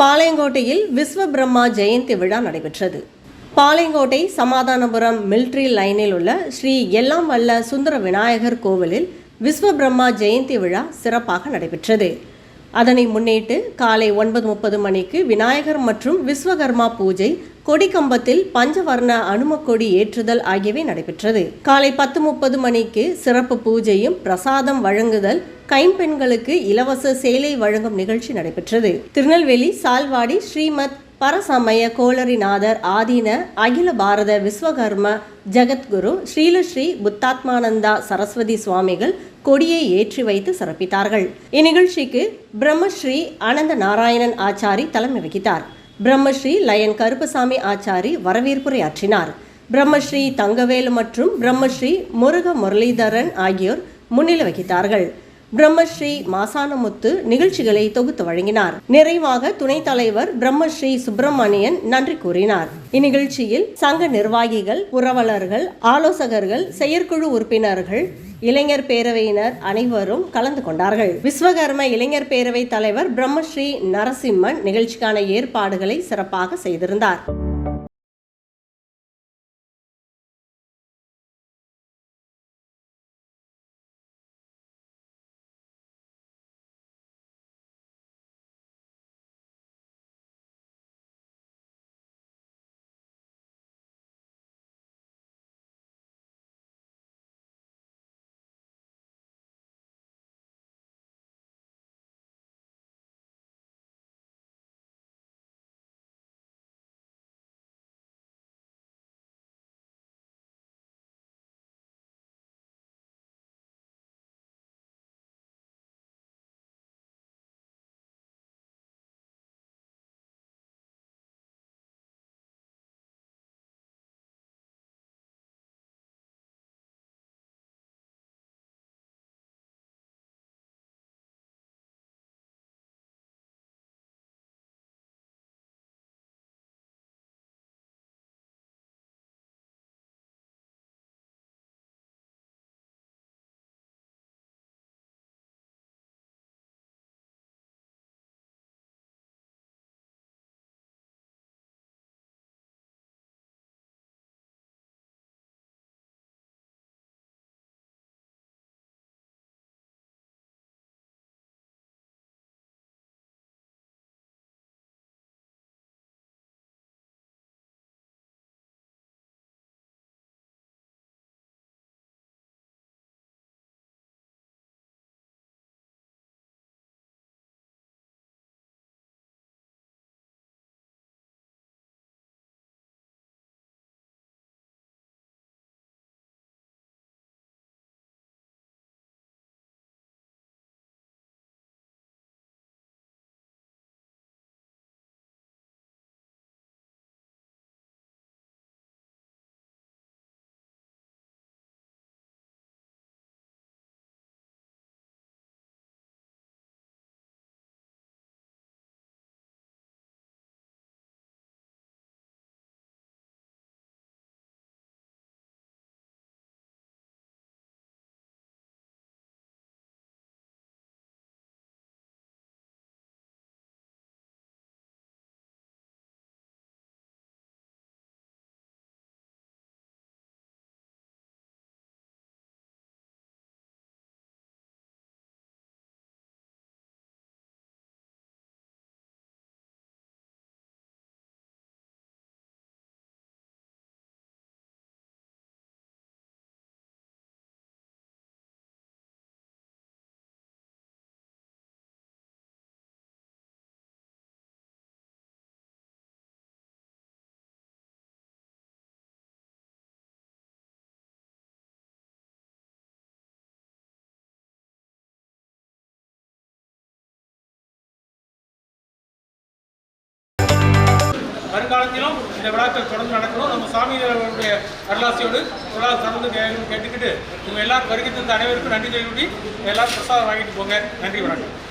பாளையங்கோட்டையில் விஸ்வ பிரம்மா ஜெயந்தி விழா நடைபெற்றது. பாளையங்கோட்டை சமாதானபுரம் மிலிட்ரி லைனில் உள்ள ஸ்ரீ எல்லாம் வல்ல சுந்தர விநாயகர் கோவிலில் விஸ்வ பிரம்மா ஜெயந்தி விழா சிறப்பாக நடைபெற்றது. அதனை முன்னிட்டு காலை ஒன்பது முப்பது மணிக்கு விநாயகர் மற்றும் விஸ்வகர்மா பூஜை கொடிக்கம்பத்தில் பஞ்சவர்ண அனுமக்கொடி ஏற்றுதல் ஆகியவை நடைபெற்றது. காலை பத்து முப்பது மணிக்கு சிறப்பு பூஜையும் பிரசாதம் வழங்குதல் கைம்பெண்களுக்கு இலவச சேலை வழங்கும் நிகழ்ச்சி நடைபெற்றது. திருநெல்வேலி சால்வாடி ஸ்ரீமத் பரசமய கோளரிநாதர் ஆதீன அகில பாரத விஸ்வகர்ம ஜெகத்குரு ஸ்ரீலஸ்ரீ புத்தாத்மானந்தா சரஸ்வதி சுவாமிகள் கொடியை ஏற்றி வைத்து சிறப்பித்தார்கள். இந்நிகழ்ச்சிக்கு பிரம்மஸ்ரீ அனந்த நாராயணன் ஆச்சாரி தலைமை வகித்தார். பிரம்மஸ்ரீ லயன் கருப்பசாமி ஆச்சாரி வரவேற்புரையாற்றினார். பிரம்மஸ்ரீ தங்கவேலு மற்றும் பிரம்மஸ்ரீ முருக முரளிதரன் ஆகியோர் முன்னிலை வகித்தார்கள். பிரம்மஸ்ரீ மாசானமுத்து நிகழ்ச்சிகளை தொகுத்து வழங்கினார். நிறைவாக துணைத் தலைவர் பிரம்மஸ்ரீ சுப்பிரமணியன் நன்றி கூறினார். இந்நிகழ்ச்சியில் சங்க நிர்வாகிகள் உறவலர்கள் ஆலோசகர்கள் செயற்குழு உறுப்பினர்கள் இளைஞர் பேரவையினர் அனைவரும் கலந்து கொண்டார்கள். விஸ்வகர்ம இளைஞர் பேரவை தலைவர் பிரம்மஸ்ரீ நரசிம்மன் நிகழ்ச்சிக்கான ஏற்பாடுகளை சிறப்பாக செய்திருந்தார். வருங்காலத்திலும் இந்த விழாக்கள் தொடர்ந்து நடக்கணும். நம்ம சாமிகளுடைய அருளாசியோடு விழா தொடர்ந்து கேட்டுக்கிட்டு உங்கள் எல்லாரும் வருகை தந்த அனைவருக்கும் நன்றி தெரிவித்து எல்லாரும் பிரசாதம் வாங்கிட்டு போங்க. நன்றி வணக்கம்.